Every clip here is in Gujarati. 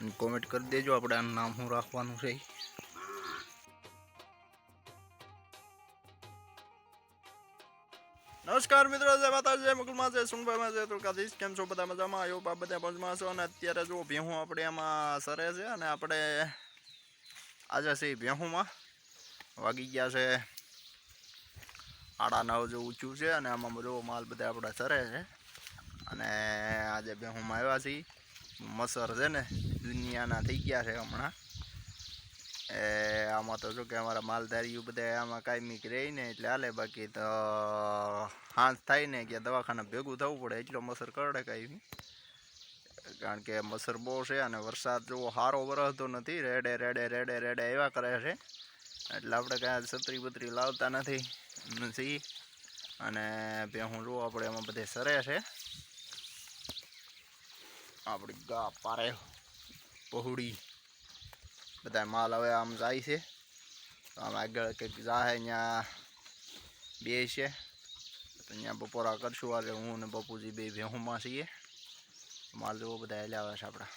અને કોમેન્ટ કરી દેજો, આપણે આનું નામ શું રાખવાનું છે નમસ્કાર મિત્રો, જય માતાજી, જય મુકુલમાં જય સુનભાઈમાં જય તુલકાધીશ. કેમ છો બધા મજામાં? આવ્યો બાપ બધા પંચમાં છો અને અત્યારે જો ભેહું આપણે એમાં સરે છે અને આપણે આજે છે ભેહુંમાં. વાગી ગયા છે આડા નવ જેવું ઊંચું છે અને આમાં જો માલ બધા આપણે સરે છે. અને આજે ભેહુંમાં આવ્યા છીએ. મસર છે ને, દુનિયાના થઈ ગયા છે હમણાં. એ, આમાં તો શું કે અમારા માલધારીઓ બધા આમાં કાયમી રહે ને એટલે હાલે, બાકી તો હાંસ થાય ને કે દવાખાના ભેગું થવું પડે, એટલો મસર કરડે કાંઈ કારણ કે મસર બહુ છે અને વરસાદ જોવો સારો વરસતો નથી, રેડે રેડે રેડે રેડે એવા કરે છે. એટલે આપણે કાંઈ છત્રી બત્રી લાવતા નથી. નથી અને ભેહું જો આપણે એમાં બધે સરે છે. આપણી ગા પારે પહોળી. બધા માલ હવે આમ જાય છે. આમ આગળ કંઈક જાહે અહીંયા બે છે તો અહીંયા બપોરા કરશું. આજે હું ને બપુજી બે ભેહુમાં છીએ. માલ જેવો બધા હેલ્યા છે આપણા.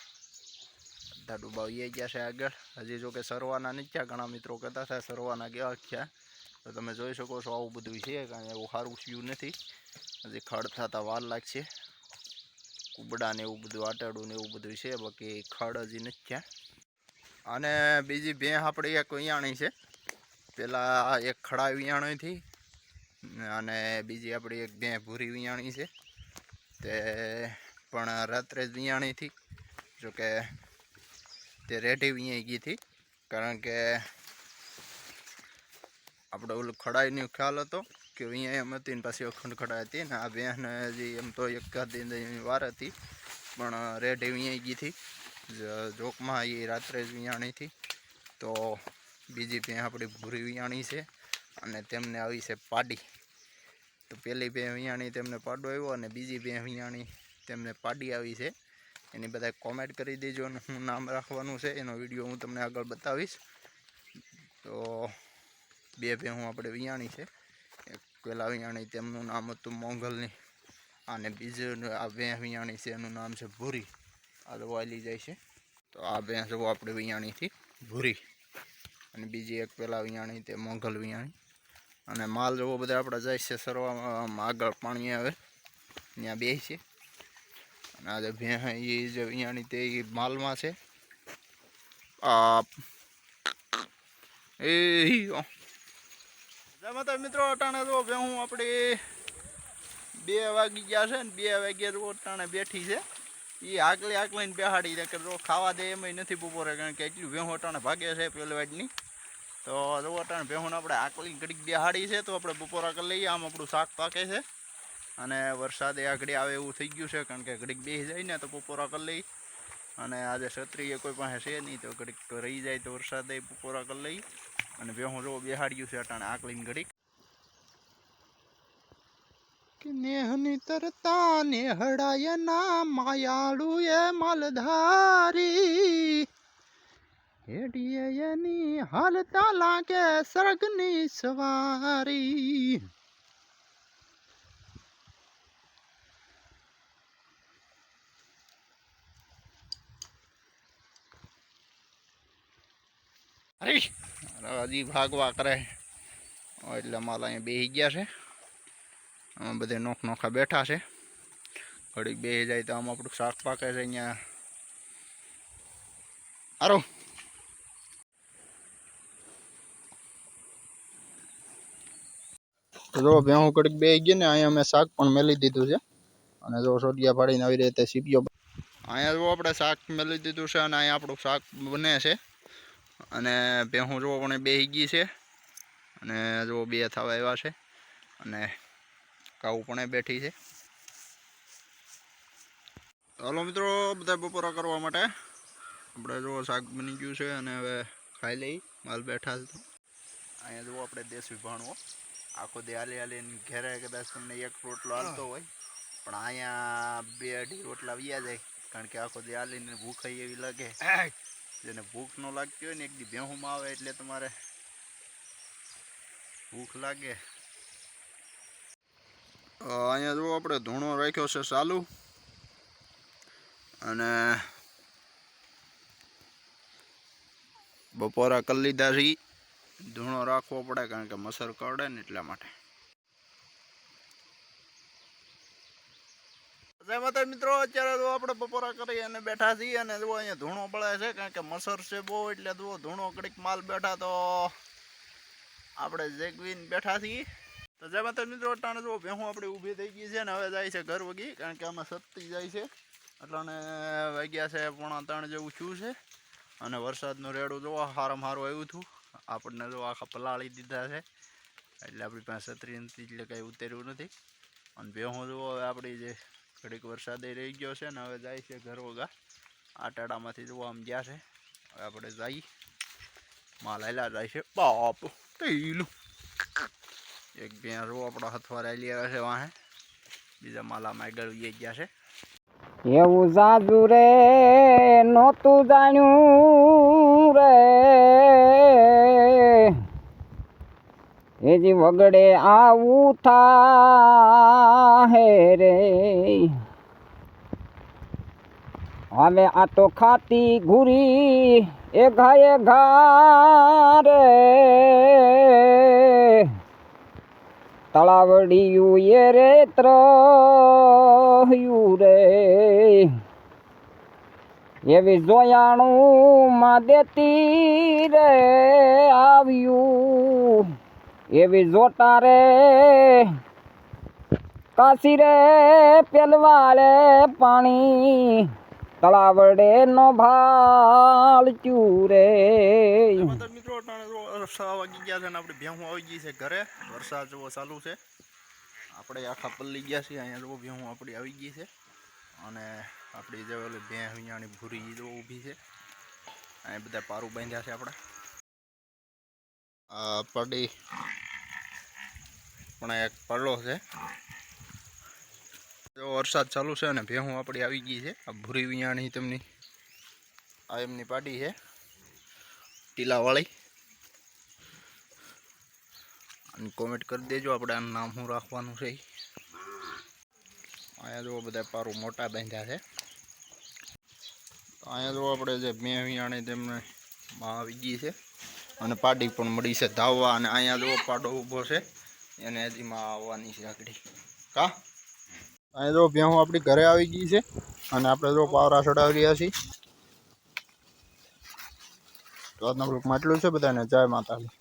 બધા ડૂબાવી ગયા છે આગળ. હજી જો કે સરવાના નીચા ઘણા મિત્રો કહેતા હતા સરવાના ગયા થયા. તો તમે જોઈ શકો છો આવું બધું છે. કારણ કે એવું સારું થયું નથી. હજી ખડ થતા વાર લાગશે. કુબડા ને એવું બધું આટાડું ને એવું બધું છે, બાકી ખડ હજી નથી થયા અને બીજી ભેં આપણી એક વિયાણી છે. પેલા એક ખડા વિયાણીથી અને બીજી આપણી એક ભેં ભૂરી વિયાણી છે. તે પણ રાત્રે જ વિયાણીથી જોકે તે રેઢી વિયાઈ ગઈ હતી, કારણ કે આપણે ઓલું ખડાઈનો ખ્યાલ હતો. કે અહીંયા એમ હતી ને પાછી અખંડ હતી ને આ બેન હજી એમ તો એક દિન વાર હતી. પણ રેડ અહીંયા ગઈ હતી. જોકમાં એ રાત્રે જ વિયાણી હતી. તો બીજી ભેં આપણી ભૂરી વિયાણી છે અને તેમને આવી છે પાડી. તો પહેલી ભેં વિયાણી તેમને પાડો આવ્યો અને બીજી ભેં વિયાણી તેમને પાડી આવી છે. એની બધા કોમેન્ટ કરી દેજો અને હું નામ રાખવાનું છે. એનો વીડિયો હું તમને આગળ બતાવીશ. તો બે ભેં હું આપણે વિયાણી છે. પેલા વિયાણી તેમનું નામ હતું મોંઘલની. અને બીજું આ ભેં વિયાણી છે, એનું નામ છે ભૂરી. આ વાલી જાય છે. તો આ ભેંસ જુઓ આપણે વિયાણીથી ભૂરી. અને બીજી એક પહેલાં વિયાણી તે મોંઘલ વિયાણી અને માલ જવો બધા આપણે જાય છે સરવામાં, આગળ પાણી આવે ત્યાં બે છે. અને આ જે ભેં એ જે વિયાણી તે માલમાં છે. આ, એ જય મિત્રો, અટાણે જો ભેહું આપણી બે વાગી ગયા છે ને બે વાગ્યા જો અટાણે બેઠી છે. એ આગલી આગલીને બેહાડી દે કે જો ખાવા દે એમાંય નથી બપોરે કારણ કે એટલું ભેહું અટાણે ભાગે છે પેલી વાટની તો જો અટાણે ભેહું આપણે આકલી ઘડીક બેહાડી છે તો આપણે બપોરા કરી લઈએ. આમ આપણું શાક પાકે છે અને વરસાદે આગળ આવે એવું થઈ ગયું છે કારણ કે ઘડીક બેસી જાય ને તો બપોરા કરી લઈ અને આજે ક્ષત્રિય કોઈ પાસે છે નહીં તો ઘડીક રહી જાય તો વરસાદે બપોરા કરી લઈ અને ભેહું જો બેહાડ્યું છે અટાણે આકલીને ઘડીક. નેહની તરતા નેહડાય ના માયાળુ એ માલધારી. હેડીએ એની હાલતા લાગે સરગની સવારી. અરે ભાગવા કરે. એટલે માલ અહીંયા બેસી ગયા છે. આમાં બધે નોખ નોખા બેઠા છે. ઘડીક બેસી જાય તો આમ આપણું શાક પાકે છે અહીંયા. તો જો ભેહું ઘડીક બે ગઈ ને, અહીંયા મેં શાક પણ મેલી દીધું છે. અને જો સોડિયા પાડીને આવી રીતે સીપીઓ અહીંયા જો આપણે શાક મેલી દીધું છે અને અહીંયા આપણું શાક બને છે. અને ભેહું જુઓ પણ બે ગઈ છે. અને જુઓ બે થવા આવ્યા છે. અને કાવું પણ બેઠી છે. ચાલો મિત્રો, બધા બપોરા કરવા માટે. આપણે જુઓ શાક બની ગયું છે અને હવે ખાઈ લઈ. માલ બેઠા છે અહીંયા જુઓ આપણે દેશ વિભાણવો. આખો દે હાલી હાલીને ઘેરે કદાચ તમને એક રોટલો હાલતો હોય. પણ અહીંયા બે અઢી રોટલા વ્યા જાય. કારણ કે આખો દે હાલીને ભૂખ એવી લાગે. જેને ભૂખ ન લાગતી હોય ને એક દી ભેહુંમાં આવે એટલે તમારે ભૂખ લાગે. અહીંયા જો આપણે ધૂણો રાખ્યો છે ચાલુ. અને બપોરા કરી લીધા છે ધૂણો રાખવો પડે કારણ કે મસર કરડે ને એટલા માટે. જય માતા મિત્રો અત્યારે તો આપણે બપોરા કરી અને બેઠા છીએ અને જો અહીંયા ધૂણો પડે છે, કારણ કે મસર છે બહુ, એટલે જુઓ ધૂણો કડીક માલ બેઠા તો આપણે જેગવીને બેઠા છીએ. તો જય માતા મિત્રો અટાણે જો ભેહું આપણી ઊભી થઈ ગઈ છે ને હવે જાય છે ઘર વગી, કારણ કે આમાં સત્તી જાય છે. અટાણે વાગ્યા છે પોણા ત્રણ જેવું થયું છે અને વરસાદનું રેડું જોવા હારામાં હારું આવ્યું હતું. આપણને જો આખા પલાળી દીધા છે, એટલે આપણી પાસે છત્રી નથી, એટલે કાંઈ ઉતર્યું નથી. અને ભેહું જુઓ હવે આપણી જે ઘડીક વરસાદે રહી ગયો છે ને હવે જાય છે ઘર વગા આ જોવા આમ ગયા છે. હવે આપણે જઈ માલાયલા જાય છે. બાપ પેલું એક બે રો આપણા હથવા હાલી આવ્યા છે વાહે. બીજા માલામાં ઉઈ ગયા છે. એવું જાજુ રે, નહોતું જાણ્યું રે. એજી વગડે આવું થાહે રે. હવે આ તો ખાતી ઘૂરી એ ઘાએ ઘા રે. તળાવડિયું એ રે ત્રહ્યું રે. એવી જોયાણું માં દેતી રે આવ્યું. એવી જોતા રે. કાશી રે પેલવાળે પાણી તળાવડે નો ભાળ રે તો મિત્રો અટાણે જો છ વાગી ગયા છે ને આપણે ભેહું આવી ગઈ છે ઘરે. વરસાદ જેવો ચાલુ છે. આપણે આખા પલ્લી ગયા છીએ, અહીંયા જો ભેહું આપણી આવી ગઈ છે. અને આપણી જે ઓલી ભેં વિયાણી ભૂરી ઈ જો ઊભી છે. અહીંયા બધા પારું બાંધ્યા છે આપણે. આ પડી પણ એક પડલો છે. જો વરસાદ ચાલુ છે અને ભેહું આપણી આવી ગઈ છે. આ ભૂરી વિયાણી તેમની. આ એમની પાડી છે. ટીલાવાળી. અને કોમેન્ટ કરી દેજો આપણે આનું નામ શું રાખવાનું છે અહીંયા જો બધા પારું મોટા બાંધ્યા છે. અહીંયા જો આપણે જે મેં વિયાણી તેમને માં આવી ગઈ છે. અને પાડી પણ મળી છે ધાવવા અને અહીંયા જોવો પાડો ઊભો છે. એને હજી આવવાની છે રાખડી. કા? અહીં જો ભેહું આપણી ઘરે આવી ગઈ છે અને આપણે જો પાવરા ચડાવી રહ્યા છીએ. તો આજના બ્લોકમાં એટલું છે બધાને, જય માતાજી.